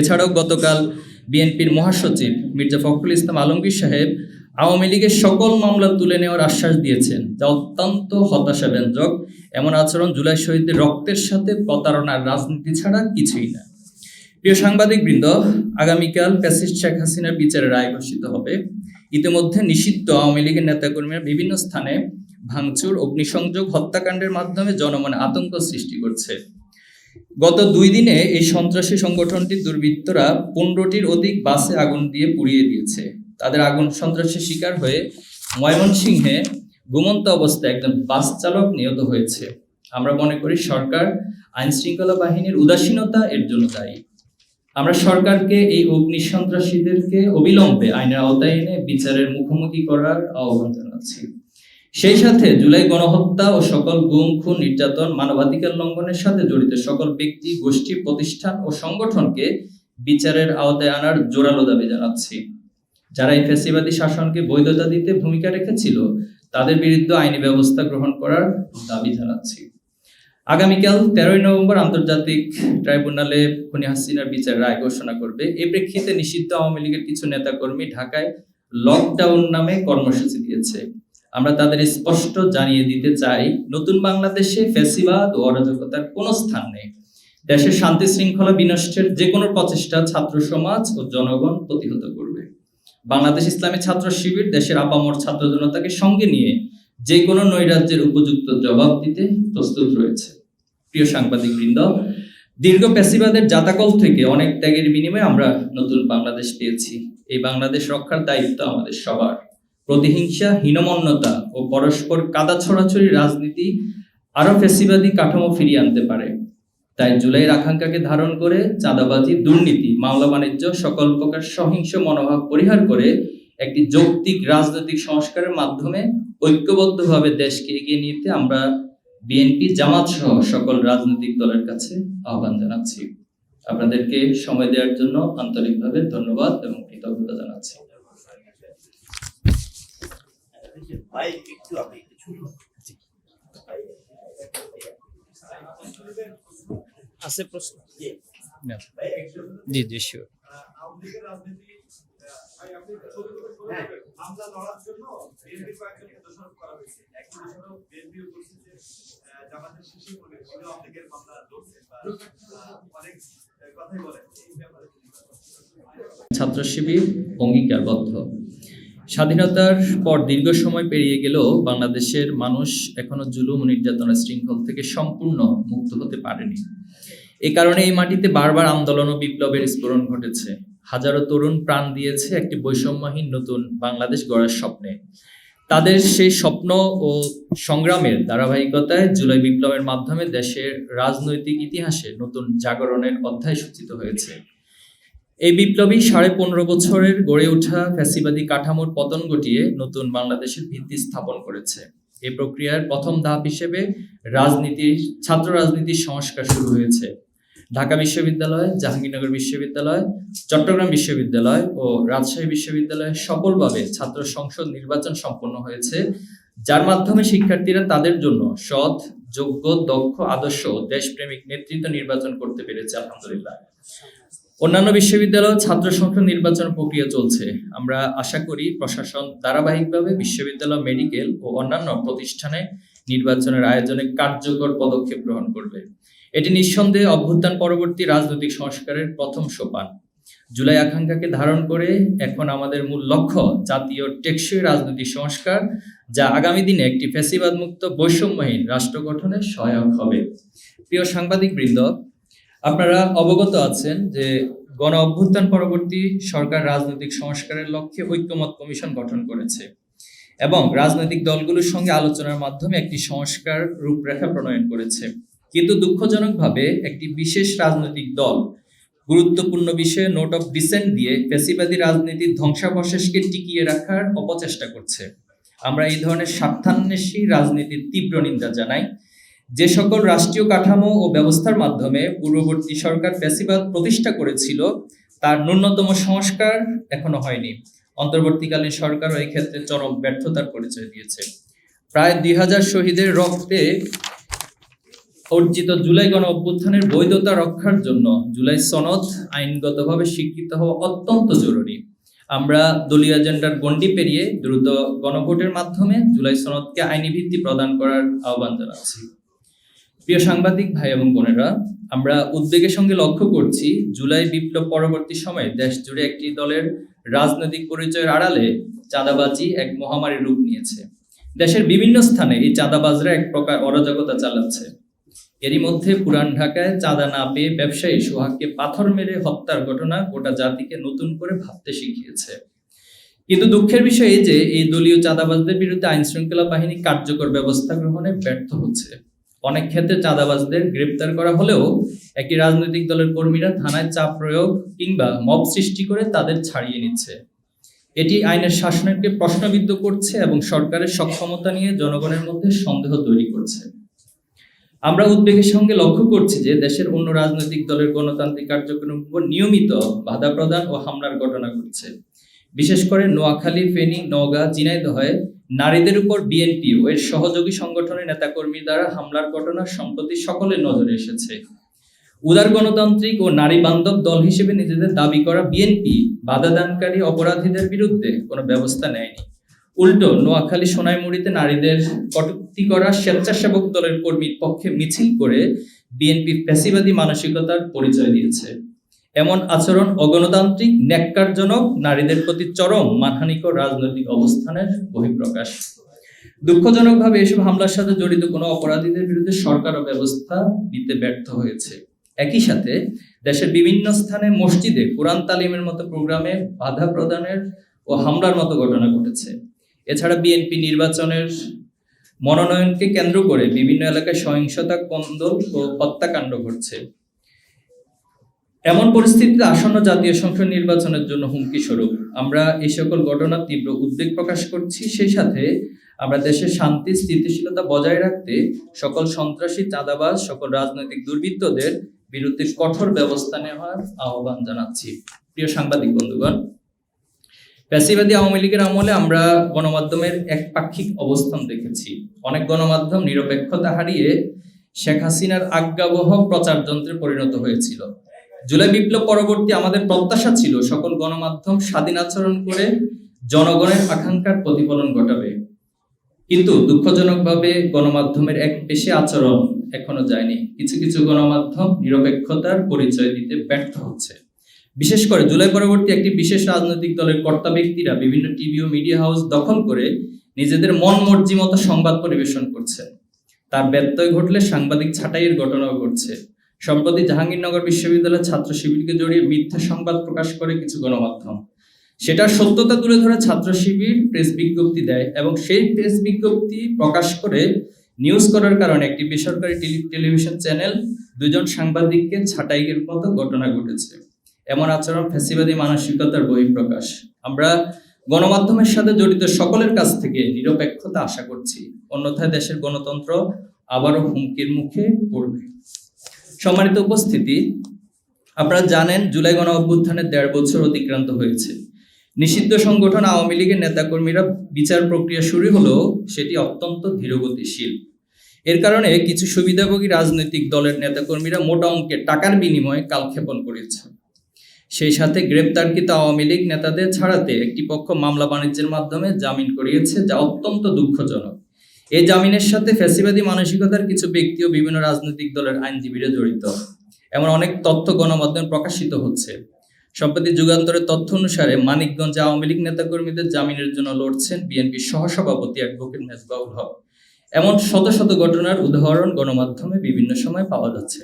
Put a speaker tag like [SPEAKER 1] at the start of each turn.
[SPEAKER 1] এছাড়াও গতকাল বিএনপির মহাসচিব মির্জা ফখরুল ইসলাম আলমগীর সাহেব আওয়ামী লীগের সকল মামলা তুলে নেওয়ার আশ্বাস দিয়েছেন যা অত্যন্ত হতাশাব্যঞ্জক। এমন আচরণ জুলাই শহীদদের রক্তের সাথে প্রতারণার রাজনীতি ছাড়া কিছুই না। প্রিয় সাংবাদিক বৃন্দ আগামীকাল ফ্যাসিস্ট শেখ হাসিনার বিচারের রায় ঘোষিত হবে। ইতিমধ্যে নিষিদ্ধ আওয়ামী লীগের নেতাকর্মীরা বিভিন্ন স্থানে ভাঙচুর, অগ্নিসংযোগ, হত্যাকাণ্ডের মাধ্যমে জনমনে আতঙ্ক সৃষ্টি করছে। গত দুই দিনে এই সন্ত্রাসী সংগঠনটির দুর্বৃত্তরা পনেরোটির অধিক বাসে আগুন দিয়ে পুড়িয়ে দিয়েছে। তাদের আগুন সন্ত্রাসের শিকার হয়ে ময়মনসিংহে ঘুমন্ত অবস্থায় একজন বাস চালক নিহত হয়েছে। আমরা মনে করি সরকার আইন শৃঙ্খলা বাহিনীর উদাসীনতা এর জন্য দায়ী। আমরা সরকারকে এই অগ্নি সন্ত্রাসীদেরকে অবিলম্বে আইনের আওতায় এনে বিচারের মুখোমুখি করার আহ্বান জানাচ্ছি। সেই সাথে জুলাই গণহত্যা ও সকল গুম, খুন, নির্যাতন, মানবাধিকার লঙ্ঘনের সাথে জড়িত সকল ব্যক্তি, গোষ্ঠী, প্রতিষ্ঠান ও সংগঠনকে বিচারের আওতায় আনার জোরালো দাবি জানাচ্ছি। যারা এই ফ্যাসিবাদী শাসনকে বৈধতা দিতে ভূমিকা রেখেছিল, তাদের বিরুদ্ধে আইনি ব্যবস্থা গ্রহণ করার দাবি জানাচ্ছি। আগামীকাল তেরোই নভেম্বর আন্তর্জাতিক ট্রাইব্যুনালে খুনি হাসিনার বিচার রায় ঘোষণা করবে। এই প্রেক্ষিতে নিষিদ্ধ আওয়ামী লীগের কিছু নেতাকর্মী ঢাকায় লকডাউন নামে কর্মসূচি দিয়েছে। আমরা তাদের স্পষ্ট জানিয়ে দিতে চাই, নতুন বাংলাদেশে ফ্যাসিবাদ ও অরাজকতার কোনো স্থান নেই। দেশের শান্তি শৃঙ্খলা বিনষ্টের যে কোনো প্রচেষ্টা ছাত্র সমাজ ও জনগণ প্রতিহত করবে। বাংলাদেশ ইসলামী ছাত্র শিবির দেশের আপামর ছাত্র জনতাকে সঙ্গে নিয়ে যে কোনো নৈরাজ্যের উপযুক্ত জবাব দিতে প্রস্তুত রয়েছে। প্রিয় সাংবাদিক বৃন্দ দীর্ঘ প্যাসিবাদের জাতাকল থেকে অনেক ত্যাগের বিনিময়ে আমরা নতুন বাংলাদেশ পেয়েছি। এই বাংলাদেশ রক্ষার দায়িত্ব আমাদের সবার। প্রতিহিংসা, হীনমন্যতা ও পরস্পর কাদা ছড়াছড়ি রাজনীতি আরও ফেসিবাদী কাঠামো ফিরিয়ে আনতে পারে। তাই জুলাইয়ের আকাঙ্ক্ষাকে ধারণ করে চাঁদাবাজি, দুর্নীতি, মামলা বাণিজ্য সকল প্রকার সহিংস মনোভাব পরিহার করে একটি যৌক্তিক রাজনৈতিক সংস্কারের মাধ্যমে ঐক্যবদ্ধভাবে দেশকে এগিয়ে নিতে আমরা বিএনপি, জামাত সহ সকল রাজনৈতিক দলের কাছে আহ্বান জানাচ্ছি। আপনাদেরকে সময় দেওয়ার জন্য আন্তরিকভাবে ধন্যবাদ এবং কৃতজ্ঞতা জানাচ্ছি।
[SPEAKER 2] ভাই একটু আপনি একটু শুনুন
[SPEAKER 3] আছে প্রশ্ন?
[SPEAKER 1] জি। জি শিওর ছাত্র শিবির অঙ্গীকারবদ্ধ। স্বাধীনতার পর দীর্ঘ সময় পেরিয়ে গেলেও বাংলাদেশের মানুষ এখনও জুলুম, নির্যাতনের শৃঙ্খল থেকে সম্পূর্ণ মুক্ত হতে পারেনি। এই কারণে এই মাটিতে বারবার আন্দোলন ও বিপ্লবের স্ফোরণ ঘটেছে। হাজারো তরুণ প্রাণ দিয়েছে একটি বৈষম্যহীন নতুন বাংলাদেশ গড়ার স্বপ্নে। তাদের সেই স্বপ্ন ও সংগ্রামের ধারাবাহিকতায় জুলাই বিপ্লবের মাধ্যমে দেশের রাজনৈতিক ইতিহাসে নতুন জাগরণের অধ্যায় সূচিত হয়েছে। এই বিপ্লবী সাড়ে পনেরো বছরের গড়ে ওঠা ফ্যাসিবাদী কাঠামোর পতন ঘটিয়ে নতুন বাংলাদেশের ভিত্তি স্থাপন করেছে। এই প্রক্রিয়ার প্রথম ধাপ হিসেবে রাজনীতির, ছাত্র রাজনীতির সংস্কার শুরু হয়েছে। ঢাকা বিশ্ববিদ্যালয়, জাহাঙ্গীরনগর বিশ্ববিদ্যালয়, চট্টগ্রাম বিশ্ববিদ্যালয় ও রাজশাহী বিশ্ববিদ্যালয়ে সফলভাবে ছাত্র সংসদ নির্বাচন সম্পন্ন হয়েছে। যার মাধ্যমে শিক্ষার্থীরা তাদের জন্য সৎ, যোগ্য, দক্ষ, আদর্শ দেশপ্রেমিক নেতৃত্ব নির্বাচন করতে পেরেছে, আলহামদুলিল্লাহ। অন্যান্য বিশ্ববিদ্যালয় ছাত্র সংসদ নির্বাচন প্রক্রিয়া চলছে। আমরা আশা করি প্রশাসন ধারাবাহিকভাবে বিশ্ববিদ্যালয়, মেডিকেল ও অন্যান্য প্রতিষ্ঠানে নির্বাচনের আয়োজনে কার্যকর পদক্ষেপ গ্রহণ করবে। এটি নিঃসন্দেহে অভ্যুত্থান পরবর্তী রাজনৈতিক সংস্কারের প্রথম সোপান। জুলাই আকাঙ্ক্ষাকে ধারণ করে এখন আমাদের মূল লক্ষ্য জাতীয় টেকসই রাজনৈতিক সংস্কার, যা আগামী দিনে একটি ফ্যাসিবাদ মুক্ত বৈষম্যহীন রাষ্ট্র গঠনে সহায়ক হবে। প্রিয় সাংবাদিক বৃন্দ আপনারা অবগত আছেন যে গণ অভ্যুত্থান পরবর্তী সরকার রাজনৈতিক সংস্কারের লক্ষ্যে ঐক্যমত কমিশন গঠন করেছে এবং রাজনৈতিক দলগুলোর সঙ্গে আলোচনার মাধ্যমে একটি সংস্কার রূপরেখা প্রণয়ন করেছে। কিন্তু দুঃখজনকভাবে একটি বিশেষ রাজনৈতিক দল গুরুত্বপূর্ণ বিষয়ে নোট অফ ডিসেন্ট দিয়ে ফ্যাসিবাদী রাজনীতির ধ্বংসাবশেষকে টিকিয়ে রাখার অপচেষ্টা করছে। আমরা এই ধরনের স্বার্থান্বেষী রাজনীতির তীব্র নিন্দা জানাই যে সকল রাষ্ট্রীয় কাঠামো ও ব্যবস্থার মাধ্যমে পূর্ববর্তী সরকার ফ্যাসিবাদ প্রতিষ্ঠা করেছিল, তার ন্যূনতম সংস্কার এখনও হয়নি। অন্তর্বর্তীকালীন সরকারও এই ক্ষেত্রে চরম ব্যর্থতার পরিচয় দিয়েছে। প্রায় দুই হাজার শহীদের রক্তে অর্জিত জুলাই গণ অভ্যুত্থানের বৈধতা রক্ষার জন্য জুলাই সনদ আইনগতভাবে স্বীকৃত হওয়া অত্যন্ত জরুরি। আমরা দলীয় এজেন্ডার গণ্ডি পেরিয়ে দ্রুত গণভোটের মাধ্যমে জুলাই সনদকে আইনি ভিত্তি প্রদান করার আহ্বান জানাচ্ছি। প্রিয় সাংবাদিক ভাই এবং বোনেরা, আমরা উদ্বেগের সঙ্গে লক্ষ্য করছি জুলাই বিপ্লব পরবর্তী সময়ে দেশ জুড়ে একটি দলের রাজনৈতিক পরিচয়ের আড়ালে চাঁদাবাজি এক মহামারীর রূপ নিয়েছে। দেশের বিভিন্ন স্থানে এই চাঁদাবাজরা এক প্রকার অরাজকতা চালাচ্ছে। এরই মধ্যে পুরান ঢাকায় চাঁদা না পেয়ে ব্যবসায়ী সোহাগকে পাথর মেরে হত্যার ঘটনা গোটা জাতিকে নতুন করে ভাবতে শিখিয়েছে। কিন্তু দুঃখের বিষয় এই যে, এই দলীয় চাঁদাবাজদের বিরুদ্ধে আইন শৃঙ্খলা বাহিনী কার্যকর ব্যবস্থা গ্রহণে ব্যর্থ হচ্ছে। অনেক ক্ষেত্রে চাঁদাবাজদের গ্রেপ্তার করা হলেও একটি রাজনৈতিক দলের কর্মীরা থানায় চাপ প্রয়োগ কিংবা মব সৃষ্টি করে তাদের ছাড়িয়ে নিচ্ছে। এটি আইনের শাসনকে প্রশ্নবিদ্ধ করছে এবং সরকারের সক্ষমতা নিয়ে জনগণের মধ্যে সন্দেহ তৈরি করছে। আমরা উদ্বেগের সঙ্গে লক্ষ্য করছি যে দেশের অন্য রাজনৈতিক দলের গণতান্ত্রিক কার্যক্রম উপর নিয়মিত বাধা প্রদান ও হামলার ঘটনা ঘটছে। বিশেষ করে নোয়াখালী, ফেনী, নওগাঁ ঝিনাইদহে নারীদের উপর বিএনপি ও এর সহযোগী সংগঠনের নেতাকর্মী দ্বারা হামলার ঘটনা সম্প্রতি সকলের নজরে এসেছে। উদার গণতান্ত্রিক ও নারী বান্ধব দল হিসেবে নিজেদের দাবি করা বিএনপি বাধা দানকারী অপরাধীদের বিরুদ্ধে কোনো ব্যবস্থা নেয়নি। উল্টো, নোয়াখালী সোনাইমুড়িতে নারীদের কটূক্তি করা স্বেচ্ছাসেবক দলের কর্মীর পক্ষে মিছিল করে বিএনপি ফ্যাসিবাদী মানসিকতার পরিচয় দিয়েছে। এমন আচরণ অগণতান্ত্রিক, ন্যাক্কারজনক, নারীদের প্রতি চরম মানহানিকর রাজনৈতিক অবস্থানের বহিঃপ্রকাশ। দুঃখজনকভাবে এসব হামলার সাথে জড়িত কোনো অপরাধীদের বিরুদ্ধে সরকারও ব্যবস্থা নিতে ব্যর্থ হয়েছে। একই সাথে দেশের বিভিন্ন স্থানে মসজিদে কোরআন তালিমের মতো প্রোগ্রামে বাধা প্রদানের ও হামলার মতো ঘটনা ঘটেছে। এছাড়া বিএনপি নির্বাচনের মনোনয়নকে কেন্দ্র করে বিভিন্ন এলাকায় সহিংসতা, কন্দল ও হত্যাকাণ্ড ঘটছে। এমন পরিস্থিতিতে আসন্ন জাতীয় সংসদ নির্বাচনের জন্য হুমকি স্বরূপ। আমরা এই সকল ঘটনা তীব্র উদ্বেগ প্রকাশ করছি। সেই সাথে আমরা দেশের শান্তি, স্থিতিশীলতা বজায় রাখতে সকল সন্ত্রাসী, চাঁদাবাজ, সকল রাজনৈতিক দুর্বৃত্তদের বিরুদ্ধে কঠোর ব্যবস্থা নেওয়ার আহ্বান জানাচ্ছি। প্রিয় সাংবাদিক বন্ধুগণ প্যাসিবাদী আওয়ামী লীগের আমলে আমরা গণমাধ্যমের একপাক্ষিক অবস্থান দেখেছি। অনেক গণমাধ্যম নিরপেক্ষতা হারিয়ে শেখ হাসিনার আজ্ঞাবহ প্রচার যন্ত্রে পরিণত হয়েছিল। জুলাই বিপ্লব পরবর্তী আমাদের প্রত্যাশা ছিল, সকল গণমাধ্যম স্বাধীন আচরণ করে জনগণের আকাঙ্ক্ষার প্রতিফলন ঘটাবে। কিন্তু দুঃখজনকভাবে গণমাধ্যমের এক পেশে আচরণ এখনও যায়নি। কিছু কিছু গণমাধ্যম নিরপেক্ষতার পরিচয় দিতে ব্যর্থ হচ্ছে। বিশেষ করে জুলাই পরবর্তী একটি বিশেষ রাজনৈতিক দলের কর্তা ব্যক্তিরা বিভিন্ন টিভি ও মিডিয়া হাউস দখল করে নিজেদের মন মর্জি মতো সংবাদ পরিবেশন করছে। তার ব্যত্যয় ঘটলে সাংবাদিক ছাঁটাইয়ের ঘটনাও ঘটছে। সম্প্রতি জাহাঙ্গীরনগর বিশ্ববিদ্যালয়ের ছাত্র শিবিরকে জড়িয়ে মিথ্যা সংবাদ প্রকাশ করে কিছু গণমাধ্যম। সেটার সত্যতা তুলে ধরে ছাত্র শিবির প্রেস বিজ্ঞপ্তি দেয় এবং সেই প্রেস বিজ্ঞপ্তি প্রকাশ করে নিউজ করার কারণে একটি বেসরকারি টেলি- টেলিভিশন চ্যানেল দুজন সাংবাদিককে ছাঁটাইয়ের মতো ঘটনা ঘটেছে। এমন আচরণ ফ্যাসিবাদী মানসিকতার বহিঃপ্রকাশ। আমরা গণমাধ্যমের সাথে জড়িত সকলের কাছ থেকে নিরপেক্ষতা আশা করছি। অন্যথায় দেশের গণতন্ত্র আবারও হুমকির মুখে পড়বে। সম্মানিত উপস্থিতি, আপনারা জানেন জুলাই গণ অভ্যুত্থানের দেড় বছর অতিক্রান্ত হয়েছে। নিষিদ্ধ সংগঠন আওয়ামী লীগের নেতাকর্মীরা বিচার প্রক্রিয়া শুরু হলেও সেটি অত্যন্ত ধীরগতিশীল। এর কারণে কিছু সুবিধাভোগী রাজনৈতিক দলের নেতাকর্মীরা মোটা অঙ্কের টাকার বিনিময়ে কালক্ষেপণ করেছে। সেই সাথে গ্রেপ্তারকৃত আওয়ামী লীগ নেতাদের ছাড়াতে একটি পক্ষ মামলা বাণিজ্যের মাধ্যমে জামিন করিয়েছে, যা অত্যন্ত দুঃখজনক। এই জামিনের সাথে ফ্যাসিবাদী মানসিকতার কিছু ব্যক্তি ও বিভিন্ন রাজনৈতিক দলের আইনজীবীরা জড়িত। এমন অনেক তথ্য গণমাধ্যমে প্রকাশিত হচ্ছে। সম্প্রতি যুগান্তরের তথ্য অনুসারে মানিকগঞ্জ আওয়ামী লীগ নেতাকর্মীদের জামিনের জন্য লড়ছেন বিএনপির সহসভাপতি অ্যাডভোকেট মেজবাউল হক। এমন শত শত ঘটনার উদাহরণ গণমাধ্যমে বিভিন্ন সময় পাওয়া যাচ্ছে।